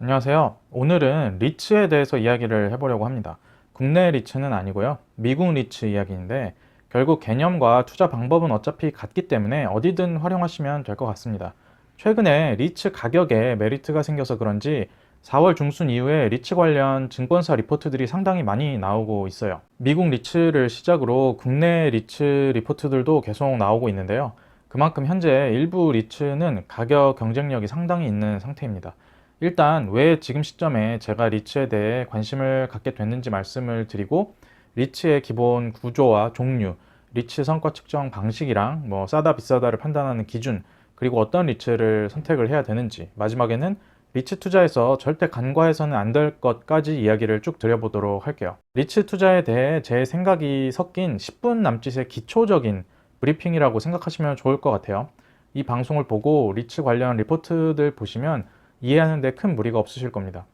안녕하세요. 오늘은 리츠에 대해서 이야기를 해보려고 합니다. 국내 리츠는 아니고요. 미국 리츠 이야기인데 결국 개념과 투자 방법은 어차피 같기 때문에 어디든 활용하시면 될 것 같습니다. 최근에 리츠 가격에 메리트가 생겨서 그런지 4월 중순 이후에 리츠 관련 증권사 리포트들이 상당히 많이 나오고 있어요. 미국 리츠를 시작으로 국내 리츠 리포트들도 계속 나오고 있는데요. 그만큼 현재 일부 리츠는 가격 경쟁력이 상당히 있는 상태입니다. 일단 왜 지금 시점에 제가 리츠에 대해 관심을 갖게 됐는지 말씀을 드리고 리츠의 기본 구조와 종류, 리츠 성과 측정 방식이랑 뭐 싸다 비싸다를 판단하는 기준, 그리고 어떤 리츠를 선택을 해야 되는지 마지막에는 리츠 투자에서 절대 간과해서는 안 될 것까지 이야기를 쭉 드려보도록 할게요. 리츠 투자에 대해 제 생각이 섞인 10분 남짓의 기초적인 브리핑이라고 생각하시면 좋을 것 같아요. 이 방송을 보고 리츠 관련 리포트들 보시면 이해하는 데 큰 무리가 없으실 겁니다.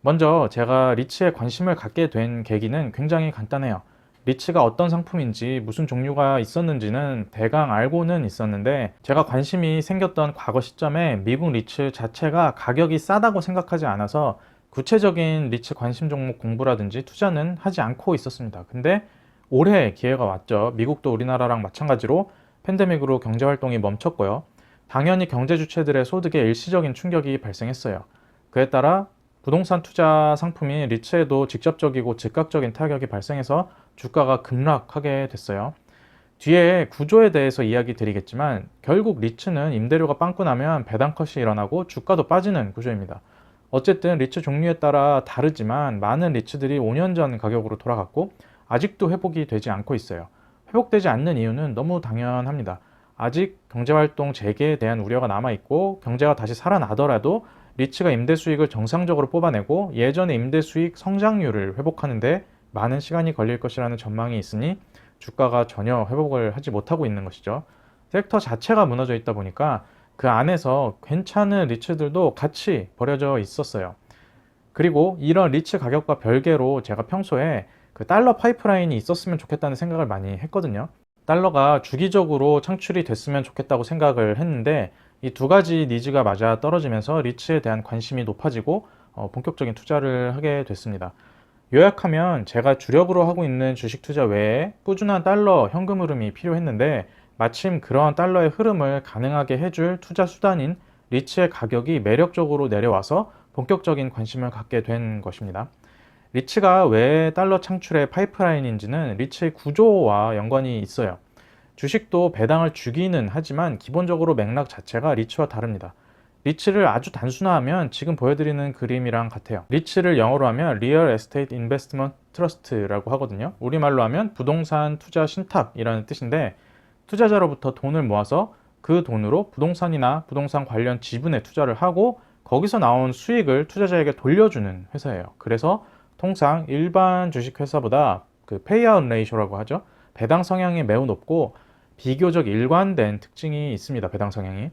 먼저 제가 리츠에 관심을 갖게 된 계기는 굉장히 간단해요. 리츠가 어떤 상품인지 무슨 종류가 있었는지는 대강 알고는 있었는데 제가 관심이 생겼던 과거 시점에 미국 리츠 자체가 가격이 싸다고 생각하지 않아서 구체적인 리츠 관심 종목 공부라든지 투자는 하지 않고 있었습니다. 근데 올해 기회가 왔죠. 미국도 우리나라랑 마찬가지로 팬데믹으로 경제 활동이 멈췄고요. 당연히 경제 주체들의 소득에 일시적인 충격이 발생했어요. 그에 따라 부동산 투자 상품인 리츠에도 직접적이고 즉각적인 타격이 발생해서 주가가 급락하게 됐어요. 뒤에 구조에 대해서 이야기 드리겠지만 결국 리츠는 임대료가 빵꾸 나면 배당컷이 일어나고 주가도 빠지는 구조입니다. 어쨌든 리츠 종류에 따라 다르지만 많은 리츠들이 5년 전 가격으로 돌아갔고 아직도 회복이 되지 않고 있어요. 회복되지 않는 이유는 너무 당연합니다. 아직 경제활동 재개에 대한 우려가 남아있고 경제가 다시 살아나더라도 리츠가 임대 수익을 정상적으로 뽑아내고 예전의 임대 수익 성장률을 회복하는데 많은 시간이 걸릴 것이라는 전망이 있으니 주가가 전혀 회복을 하지 못하고 있는 것이죠. 섹터 자체가 무너져 있다 보니까 그 안에서 괜찮은 리츠들도 같이 버려져 있었어요. 그리고 이런 리츠 가격과 별개로 제가 평소에 그 달러 파이프라인이 있었으면 좋겠다는 생각을 많이 했거든요. 달러가 주기적으로 창출이 됐으면 좋겠다고 생각을 했는데 이 두 가지 니즈가 맞아 떨어지면서 리츠에 대한 관심이 높아지고 어, 본격적인 투자를 하게 됐습니다. 요약하면 제가 주력으로 하고 있는 주식 투자 외에 꾸준한 달러 현금 흐름이 필요했는데 마침 그러한 달러의 흐름을 가능하게 해줄 투자 수단인 리츠의 가격이 매력적으로 내려와서 본격적인 관심을 갖게 된 것입니다. 리츠가 왜 달러 창출의 파이프라인인지는 리츠의 구조와 연관이 있어요. 주식도 배당을 주기는 하지만 기본적으로 맥락 자체가 리츠와 다릅니다. 리츠를 아주 단순화하면 지금 보여드리는 그림이랑 같아요. 리츠를 영어로 하면 Real Estate Investment Trust라고 하거든요. 우리말로 하면 부동산 투자 신탁이라는 뜻인데 투자자로부터 돈을 모아서 그 돈으로 부동산이나 부동산 관련 지분에 투자를 하고 거기서 나온 수익을 투자자에게 돌려주는 회사예요. 그래서 통상 일반 주식 회사보다 그 페이아웃 레이쇼라고 하죠. 배당 성향이 매우 높고 비교적 일관된 특징이 있습니다. 배당 성향이.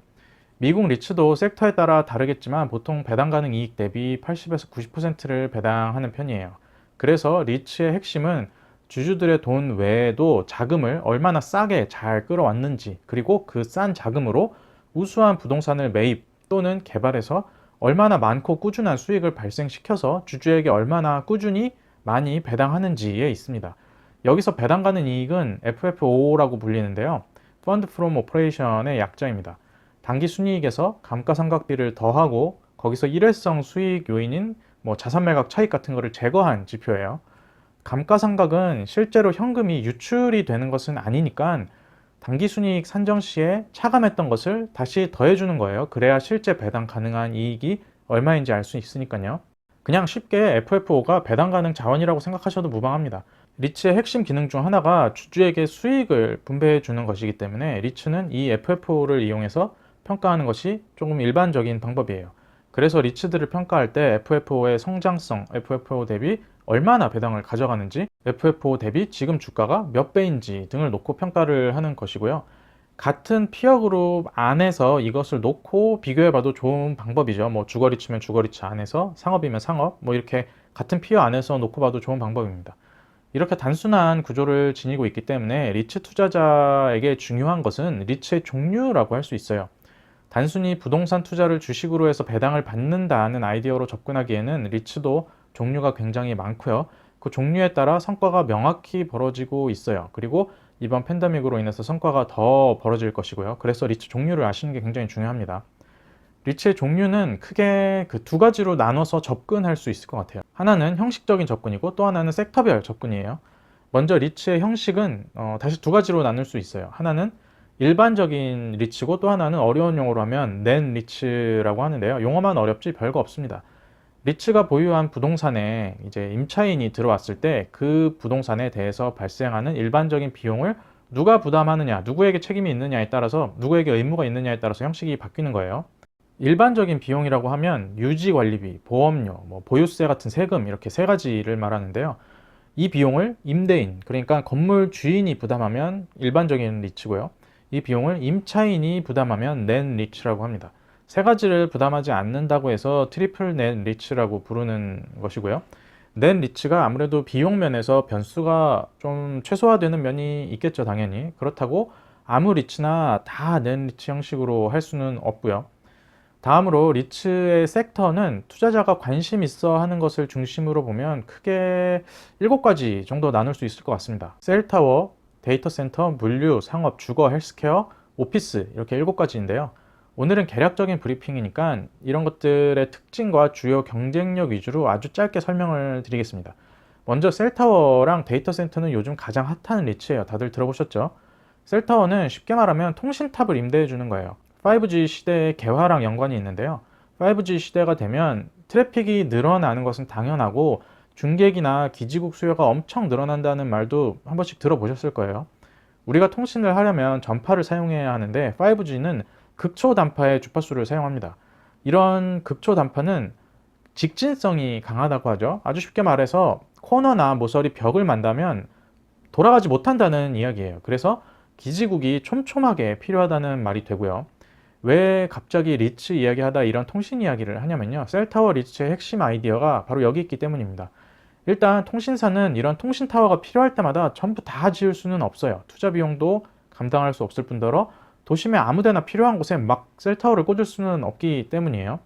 미국 리츠도 섹터에 따라 다르겠지만 보통 배당 가능 이익 대비 80에서 90%를 배당하는 편이에요. 그래서 리츠의 핵심은 주주들의 돈 외에도 자금을 얼마나 싸게 잘 끌어왔는지 그리고 그 싼 자금으로 우수한 부동산을 매입 또는 개발해서 얼마나 많고 꾸준한 수익을 발생시켜서 주주에게 얼마나 꾸준히 많이 배당하는지에 있습니다. 여기서 배당 가는 이익은 FFO라고 불리는데요. Fund from Operation의 약자입니다. 단기 순이익에서 감가상각비를 더하고 거기서 일회성 수익 요인인 뭐 자산 매각 차익 같은 거를 제거한 지표예요. 감가상각은 실제로 현금이 유출이 되는 것은 아니니까 당기순이익 산정 시에 차감했던 것을 다시 더해주는 거예요. 그래야 실제 배당 가능한 이익이 얼마인지 알 수 있으니까요. 그냥 쉽게 FFO가 배당 가능 자원이라고 생각하셔도 무방합니다. 리츠의 핵심 기능 중 하나가 주주에게 수익을 분배해 주는 것이기 때문에 리츠는 이 FFO를 이용해서 평가하는 것이 조금 일반적인 방법이에요. 그래서 리츠들을 평가할 때 FFO의 성장성, FFO 대비 얼마나 배당을 가져가는지, FFO 대비 지금 주가가 몇 배인지 등을 놓고 평가를 하는 것이고요. 같은 피어 그룹 안에서 이것을 놓고 비교해 봐도 좋은 방법이죠. 뭐 주거리츠면 주거리츠 안에서, 상업이면 상업, 뭐 이렇게 같은 피어 안에서 놓고 봐도 좋은 방법입니다. 이렇게 단순한 구조를 지니고 있기 때문에 리츠 투자자에게 중요한 것은 리츠의 종류라고 할 수 있어요. 단순히 부동산 투자를 주식으로 해서 배당을 받는다는 아이디어로 접근하기에는 리츠도 종류가 굉장히 많고요. 그 종류에 따라 성과가 명확히 벌어지고 있어요. 그리고 이번 팬데믹으로 인해서 성과가 더 벌어질 것이고요. 그래서 리츠 종류를 아시는 게 굉장히 중요합니다. 리츠의 종류는 크게 그 두 가지로 나눠서 접근할 수 있을 것 같아요. 하나는 형식적인 접근이고 또 하나는 섹터별 접근이에요. 먼저 리츠의 형식은 어, 다시 두 가지로 나눌 수 있어요. 하나는 일반적인 리츠고 또 하나는 어려운 용어로 하면 낸 리츠라고 하는데요. 용어만 어렵지 별거 없습니다. 리츠가 보유한 부동산에 이제 임차인이 들어왔을 때 그 부동산에 대해서 발생하는 일반적인 비용을 누가 부담하느냐, 누구에게 책임이 있느냐에 따라서 누구에게 의무가 있느냐에 따라서 형식이 바뀌는 거예요. 일반적인 비용이라고 하면 유지 관리비, 보험료, 뭐 보유세 같은 세금 이렇게 세 가지를 말하는데요. 이 비용을 임대인, 그러니까 건물 주인이 부담하면 일반적인 리츠고요. 이 비용을 임차인이 부담하면 낸 리츠라고 합니다. 세 가지를 부담하지 않는다고 해서 트리플 넷 리츠라고 부르는 것이고요. 넷 리츠가 아무래도 비용 면에서 변수가 좀 최소화되는 면이 있겠죠, 당연히. 그렇다고 아무 리츠나 다 넷 리츠 형식으로 할 수는 없고요. 다음으로 리츠의 섹터는 투자자가 관심 있어 하는 것을 중심으로 보면 크게 7가지 정도 나눌 수 있을 것 같습니다. 셀타워, 데이터 센터, 물류, 상업, 주거, 헬스케어, 오피스 이렇게 7가지인데요. 오늘은 개략적인 브리핑이니까 이런 것들의 특징과 주요 경쟁력 위주로 아주 짧게 설명을 드리겠습니다. 먼저 셀타워랑 데이터 센터는 요즘 가장 핫한 리츠예요. 다들 들어보셨죠? 셀타워는 쉽게 말하면 통신탑을 임대해 주는 거예요. 5G 시대의 개화랑 연관이 있는데요. 5G 시대가 되면 트래픽이 늘어나는 것은 당연하고 중계기나 기지국 수요가 엄청 늘어난다는 말도 한 번씩 들어보셨을 거예요. 우리가 통신을 하려면 전파를 사용해야 하는데 5G는 극초 단파의 주파수를 사용합니다. 이런 극초 단파는 직진성이 강하다고 하죠. 아주 쉽게 말해서 코너나 모서리 벽을 만다면 돌아가지 못한다는 이야기예요. 그래서 기지국이 촘촘하게 필요하다는 말이 되고요. 왜 갑자기 리츠 이야기하다 이런 통신 이야기를 하냐면요. 셀타워 리츠의 핵심 아이디어가 바로 여기 있기 때문입니다. 일단 통신사는 이런 통신 타워가 필요할 때마다 전부 다 지을 수는 없어요. 투자 비용도 감당할 수 없을 뿐더러 도심에 아무데나 필요한 곳에 막 셀타워를 꽂을 수는 없기 때문이에요.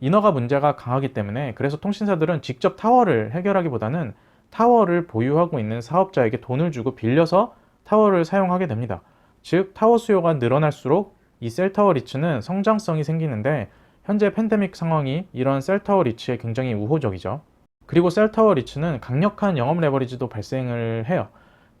인허가 문제가 강하기 때문에 그래서 통신사들은 직접 타워를 해결하기보다는 타워를 보유하고 있는 사업자에게 돈을 주고 빌려서 타워를 사용하게 됩니다. 즉 타워 수요가 늘어날수록 이 셀타워 리츠는 성장성이 생기는데 현재 팬데믹 상황이 이런 셀타워 리츠에 굉장히 우호적이죠. 그리고 셀타워 리츠는 강력한 영업 레버리지도 발생을 해요.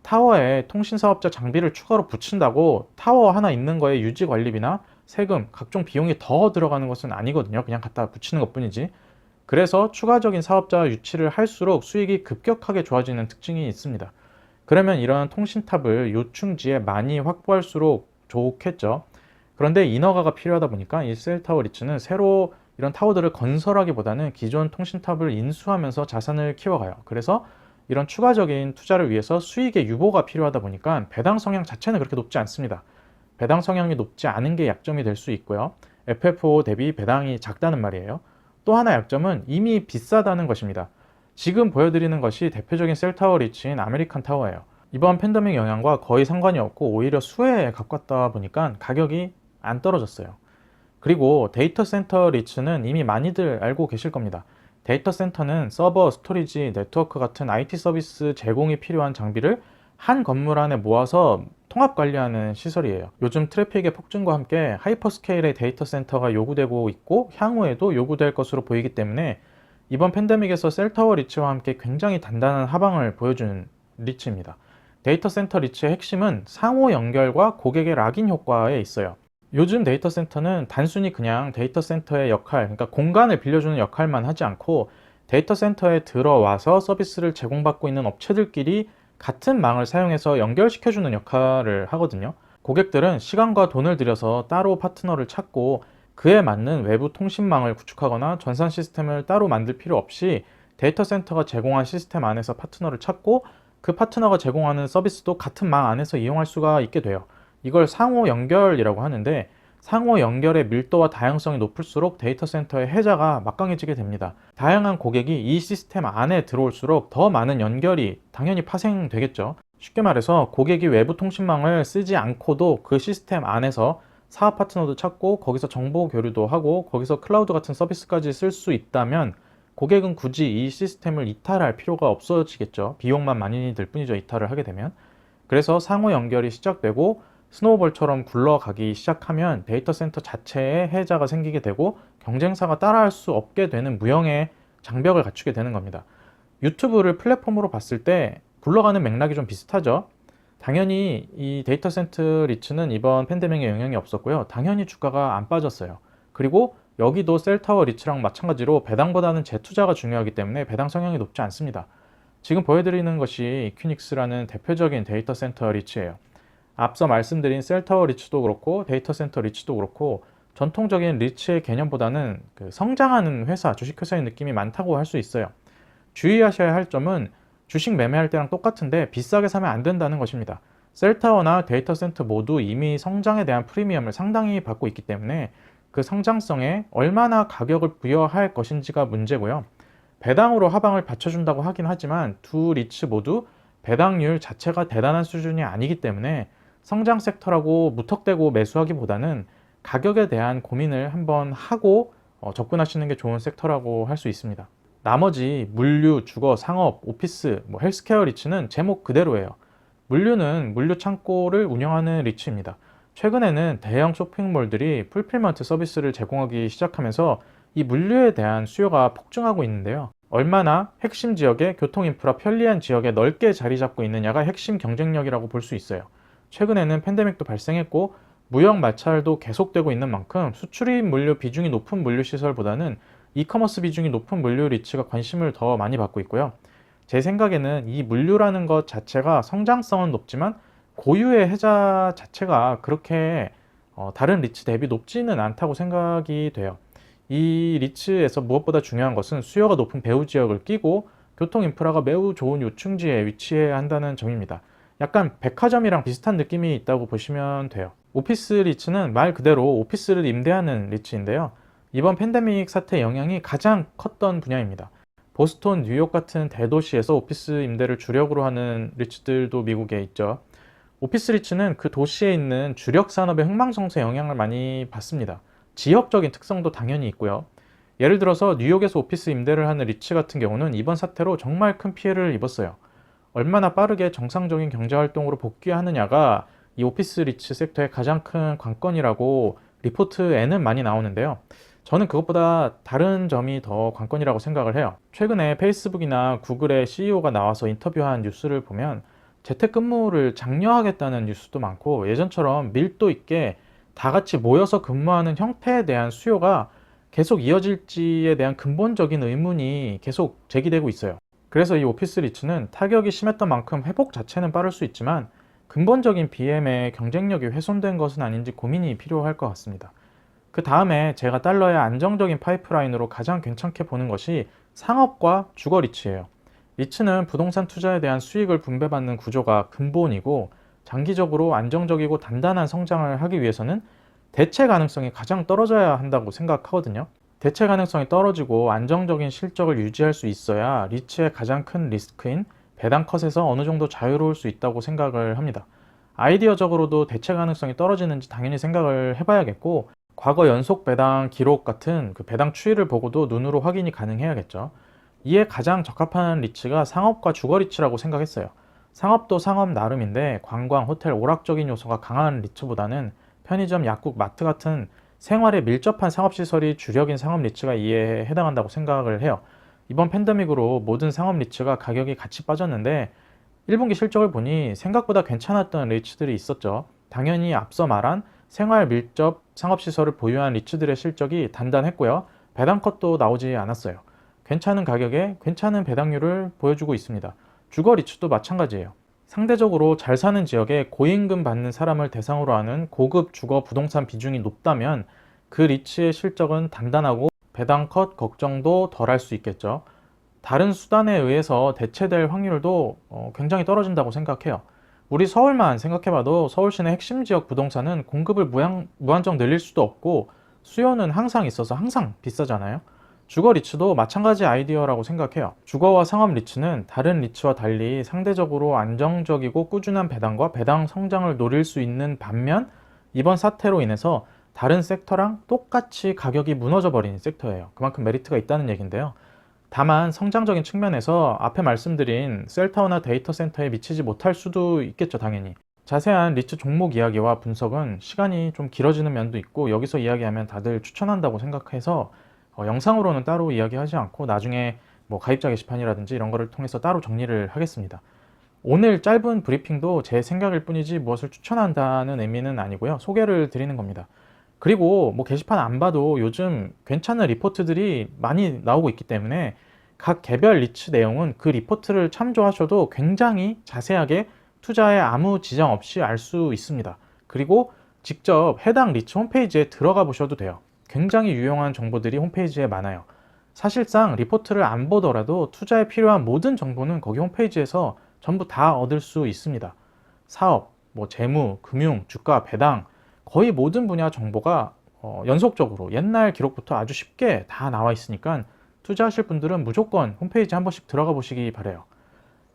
타워에 통신사업자 장비를 추가로 붙인다고 타워 하나 있는 거에 유지 관리비나 세금, 각종 비용이 더 들어가는 것은 아니거든요. 그냥 갖다 붙이는 것 뿐이지. 그래서 추가적인 사업자 유치를 할수록 수익이 급격하게 좋아지는 특징이 있습니다. 그러면 이런 통신탑을 요충지에 많이 확보할수록 좋겠죠. 그런데 인허가가 필요하다 보니까 이 셀타워 리츠는 새로 이런 타워들을 건설하기보다는 기존 통신탑을 인수하면서 자산을 키워가요. 그래서 이런 추가적인 투자를 위해서 수익의 유보가 필요하다 보니까 배당 성향 자체는 그렇게 높지 않습니다. 배당 성향이 높지 않은 게 약점이 될 수 있고요. FFO 대비 배당이 작다는 말이에요. 또 하나 약점은 이미 비싸다는 것입니다. 지금 보여드리는 것이 대표적인 셀타워 리츠인 아메리칸 타워예요. 이번 팬데믹 영향과 거의 상관이 없고 오히려 수혜에 가깝다 보니까 가격이 안 떨어졌어요. 그리고 데이터 센터 리츠는 이미 많이들 알고 계실 겁니다. 데이터 센터는 서버, 스토리지, 네트워크 같은 IT 서비스 제공이 필요한 장비를 한 건물 안에 모아서 통합 관리하는 시설이에요. 요즘 트래픽의 폭증과 함께 하이퍼스케일의 데이터 센터가 요구되고 있고 향후에도 요구될 것으로 보이기 때문에 이번 팬데믹에서 셀타워 리츠와 함께 굉장히 단단한 하방을 보여주는 리츠입니다. 데이터 센터 리츠의 핵심은 상호 연결과 고객의 락인 효과에 있어요. 요즘 데이터 센터는 단순히 그냥 데이터 센터의 역할, 그러니까 공간을 빌려주는 역할만 하지 않고 데이터 센터에 들어와서 서비스를 제공받고 있는 업체들끼리 같은 망을 사용해서 연결시켜주는 역할을 하거든요. 고객들은 시간과 돈을 들여서 따로 파트너를 찾고 그에 맞는 외부 통신망을 구축하거나 전산 시스템을 따로 만들 필요 없이 데이터 센터가 제공한 시스템 안에서 파트너를 찾고 그 파트너가 제공하는 서비스도 같은 망 안에서 이용할 수가 있게 돼요. 이걸 상호 연결이라고 하는데 상호 연결의 밀도와 다양성이 높을수록 데이터 센터의 해자가 막강해지게 됩니다. 다양한 고객이 이 시스템 안에 들어올수록 더 많은 연결이 당연히 파생되겠죠. 쉽게 말해서 고객이 외부 통신망을 쓰지 않고도 그 시스템 안에서 사업 파트너도 찾고 거기서 정보 교류도 하고 거기서 클라우드 같은 서비스까지 쓸 수 있다면 고객은 굳이 이 시스템을 이탈할 필요가 없어지겠죠. 비용만 많이 들 뿐이죠. 이탈을 하게 되면. 그래서 상호 연결이 시작되고 스노우볼처럼 굴러가기 시작하면 데이터 센터 자체에 해자가 생기게 되고 경쟁사가 따라할 수 없게 되는 무형의 장벽을 갖추게 되는 겁니다. 유튜브를 플랫폼으로 봤을 때 굴러가는 맥락이 좀 비슷하죠. 당연히 이 데이터 센터 리츠는 이번 팬데믹에 영향이 없었고요. 당연히 주가가 안 빠졌어요. 그리고 여기도 셀타워 리츠랑 마찬가지로 배당보다는 재투자가 중요하기 때문에 배당 성향이 높지 않습니다. 지금 보여드리는 것이 이큐닉스라는 대표적인 데이터 센터 리츠예요. 앞서 말씀드린 셀타워 리츠도 그렇고 데이터 센터 리츠도 그렇고 전통적인 리츠의 개념보다는 그 성장하는 회사, 주식회사의 느낌이 많다고 할 수 있어요. 주의하셔야 할 점은 주식 매매할 때랑 똑같은데 비싸게 사면 안 된다는 것입니다. 셀타워나 데이터 센터 모두 이미 성장에 대한 프리미엄을 상당히 받고 있기 때문에 그 성장성에 얼마나 가격을 부여할 것인지가 문제고요. 배당으로 하방을 받쳐준다고 하긴 하지만 두 리츠 모두 배당률 자체가 대단한 수준이 아니기 때문에 성장 섹터라고 무턱대고 매수하기보다는 가격에 대한 고민을 한번 하고 어, 접근하시는 게 좋은 섹터라고 할 수 있습니다. 나머지 물류, 주거, 상업, 오피스, 뭐 헬스케어 리츠는 제목 그대로예요. 물류는 물류 창고를 운영하는 리츠입니다. 최근에는 대형 쇼핑몰들이 풀필먼트 서비스를 제공하기 시작하면서 이 물류에 대한 수요가 폭증하고 있는데요. 얼마나 핵심 지역에 교통 인프라 편리한 지역에 넓게 자리 잡고 있느냐가 핵심 경쟁력이라고 볼 수 있어요. 최근에는 팬데믹도 발생했고 무역 마찰도 계속되고 있는 만큼 수출입 물류 비중이 높은 물류 시설보다는 이커머스 비중이 높은 물류 리츠가 관심을 더 많이 받고 있고요. 제 생각에는 이 물류라는 것 자체가 성장성은 높지만 고유의 해자 자체가 그렇게 어, 다른 리츠 대비 높지는 않다고 생각이 돼요. 이 리츠에서 무엇보다 중요한 것은 수요가 높은 배후 지역을 끼고 교통 인프라가 매우 좋은 요충지에 위치해야 한다는 점입니다. 약간 백화점이랑 비슷한 느낌이 있다고 보시면 돼요. 오피스 리츠는 말 그대로 오피스를 임대하는 리츠인데요. 이번 팬데믹 사태 영향이 가장 컸던 분야입니다. 보스턴, 뉴욕 같은 대도시에서 오피스 임대를 주력으로 하는 리츠들도 미국에 있죠. 오피스 리츠는 그 도시에 있는 주력 산업의 흥망성쇠 영향을 많이 받습니다. 지역적인 특성도 당연히 있고요. 예를 들어서 뉴욕에서 오피스 임대를 하는 리츠 같은 경우는 이번 사태로 정말 큰 피해를 입었어요. 얼마나 빠르게 정상적인 경제 활동으로 복귀하느냐가 이 오피스 리츠 섹터의 가장 큰 관건이라고 리포트에는 많이 나오는데요. 저는 그것보다 다른 점이 더 관건이라고 생각을 해요. 최근에 페이스북이나 구글의 CEO가 나와서 인터뷰한 뉴스를 보면 재택근무를 장려하겠다는 뉴스도 많고 예전처럼 밀도 있게 다 같이 모여서 근무하는 형태에 대한 수요가 계속 이어질지에 대한 근본적인 의문이 계속 제기되고 있어요. 그래서 이 오피스 리츠는 타격이 심했던 만큼 회복 자체는 빠를 수 있지만 근본적인 BM의 경쟁력이 훼손된 것은 아닌지 고민이 필요할 것 같습니다. 그 다음에 제가 달러의 안정적인 파이프라인으로 가장 괜찮게 보는 것이 상업과 주거 리츠예요. 리츠는 부동산 투자에 대한 수익을 분배받는 구조가 근본이고 장기적으로 안정적이고 단단한 성장을 하기 위해서는 대체 가능성이 가장 떨어져야 한다고 생각하거든요. 대체 가능성이 떨어지고 안정적인 실적을 유지할 수 있어야 리츠의 가장 큰 리스크인 배당 컷에서 어느 정도 자유로울 수 있다고 생각을 합니다. 아이디어적으로도 대체 가능성이 떨어지는지 당연히 생각을 해봐야겠고 과거 연속 배당 기록 같은 그 배당 추이를 보고도 눈으로 확인이 가능해야겠죠. 이에 가장 적합한 리츠가 상업과 주거 리츠라고 생각했어요. 상업도 상업 나름인데 관광, 호텔, 오락적인 요소가 강한 리츠보다는 편의점, 약국, 마트 같은 생활에 밀접한 상업시설이 주력인 상업 리츠가 이에 해당한다고 생각을 해요. 이번 팬데믹으로 모든 상업 리츠가 가격이 같이 빠졌는데 1분기 실적을 보니 생각보다 괜찮았던 리츠들이 있었죠. 당연히 앞서 말한 생활 밀접 상업시설을 보유한 리츠들의 실적이 단단했고요. 배당컷도 나오지 않았어요. 괜찮은 가격에 괜찮은 배당률을 보여주고 있습니다. 주거 리츠도 마찬가지예요. 상대적으로 잘 사는 지역에 고임금 받는 사람을 대상으로 하는 고급 주거 부동산 비중이 높다면 그 리츠의 실적은 단단하고 배당 컷 걱정도 덜 할 수 있겠죠. 다른 수단에 의해서 대체될 확률도 어, 굉장히 떨어진다고 생각해요. 우리 서울만 생각해봐도 서울시내 핵심 지역 부동산은 공급을 무한, 무한정 늘릴 수도 없고 수요는 항상 있어서 항상 비싸잖아요. 주거 리츠도 마찬가지 아이디어라고 생각해요. 주거와 상업 리츠는 다른 리츠와 달리 상대적으로 안정적이고 꾸준한 배당과 배당 성장을 노릴 수 있는 반면 이번 사태로 인해서 다른 섹터랑 똑같이 가격이 무너져 버린 섹터예요. 그만큼 메리트가 있다는 얘기인데요. 다만 성장적인 측면에서 앞에 말씀드린 셀타워나 데이터 센터에 미치지 못할 수도 있겠죠, 당연히. 자세한 리츠 종목 이야기와 분석은 시간이 좀 길어지는 면도 있고 여기서 이야기하면 다들 추천한다고 생각해서 어, 영상으로는 따로 이야기하지 않고 나중에 뭐 가입자 게시판이라든지 이런 거를 통해서 따로 정리를 하겠습니다. 오늘 짧은 브리핑도 제 생각일 뿐이지 무엇을 추천한다는 의미는 아니고요. 소개를 드리는 겁니다. 그리고 뭐 게시판 안 봐도 요즘 괜찮은 리포트들이 많이 나오고 있기 때문에 각 개별 리츠 내용은 그 리포트를 참조하셔도 굉장히 자세하게 투자에 아무 지장 없이 알 수 있습니다. 그리고 직접 해당 리츠 홈페이지에 들어가 보셔도 돼요. 굉장히 유용한 정보들이 홈페이지에 많아요. 사실상 리포트를 안 보더라도 투자에 필요한 모든 정보는 거기 홈페이지에서 전부 다 얻을 수 있습니다. 사업, 뭐 재무, 금융, 주가, 배당 거의 모든 분야 정보가 어, 연속적으로 옛날 기록부터 아주 쉽게 다 나와 있으니까 투자하실 분들은 무조건 홈페이지 한 번씩 들어가 보시기 바래요.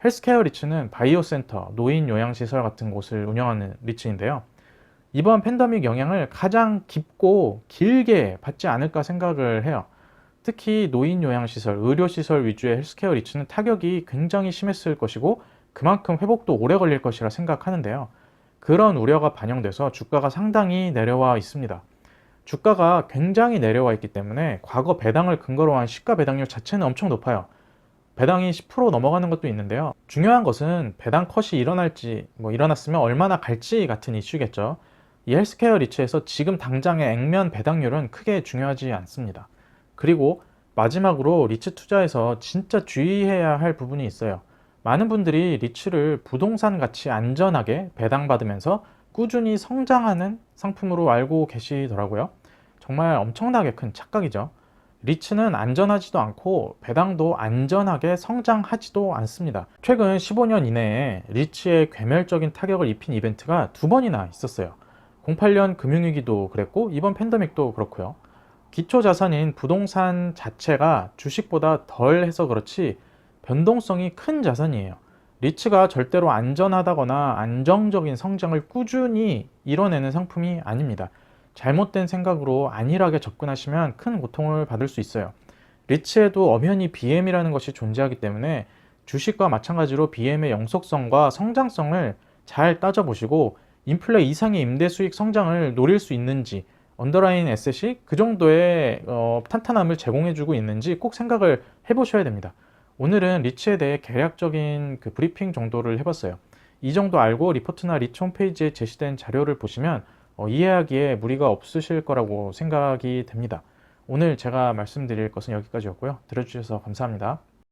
헬스케어 리츠는 바이오 센터, 노인 요양시설 같은 곳을 운영하는 리츠인데요. 이번 팬데믹 영향을 가장 깊고 길게 받지 않을까 생각을 해요. 특히 노인 요양시설, 의료시설 위주의 헬스케어 리츠는 타격이 굉장히 심했을 것이고 그만큼 회복도 오래 걸릴 것이라 생각하는데요. 그런 우려가 반영돼서 주가가 상당히 내려와 있습니다. 주가가 굉장히 내려와 있기 때문에 과거 배당을 근거로 한 시가 배당률 자체는 엄청 높아요. 배당이 10% 넘어가는 것도 있는데요. 중요한 것은 배당 컷이 일어날지, 뭐 일어났으면 얼마나 갈지 같은 이슈겠죠. 이 헬스케어 리츠에서 지금 당장의 액면 배당률은 크게 중요하지 않습니다. 그리고 마지막으로 리츠 투자에서 진짜 주의해야 할 부분이 있어요. 많은 분들이 리츠를 부동산 같이 안전하게 배당받으면서 꾸준히 성장하는 상품으로 알고 계시더라고요. 정말 엄청나게 큰 착각이죠. 리츠는 안전하지도 않고 배당도 안전하게 성장하지도 않습니다. 최근 15년 이내에 리츠에 괴멸적인 타격을 입힌 이벤트가 두 번이나 있었어요. 08년 금융위기도 그랬고 이번 팬데믹도 그렇고요. 기초 자산인 부동산 자체가 주식보다 덜 해서 그렇지 변동성이 큰 자산이에요. 리츠가 절대로 안전하다거나 안정적인 성장을 꾸준히 이뤄내는 상품이 아닙니다. 잘못된 생각으로 안일하게 접근하시면 큰 고통을 받을 수 있어요. 리츠에도 엄연히 BM이라는 것이 존재하기 때문에 주식과 마찬가지로 BM의 영속성과 성장성을 잘 따져보시고 인플레 이상의 임대 수익 성장을 노릴 수 있는지 언더라인 에셋이 그 정도의 어, 탄탄함을 제공해주고 있는지 꼭 생각을 해보셔야 됩니다. 오늘은 리츠에 대해 개략적인 그 브리핑 정도를 해봤어요. 이 정도 알고 리포트나 리츠 홈페이지에 제시된 자료를 보시면 어, 이해하기에 무리가 없으실 거라고 생각이 됩니다. 오늘 제가 말씀드릴 것은 여기까지였고요. 들어주셔서 감사합니다.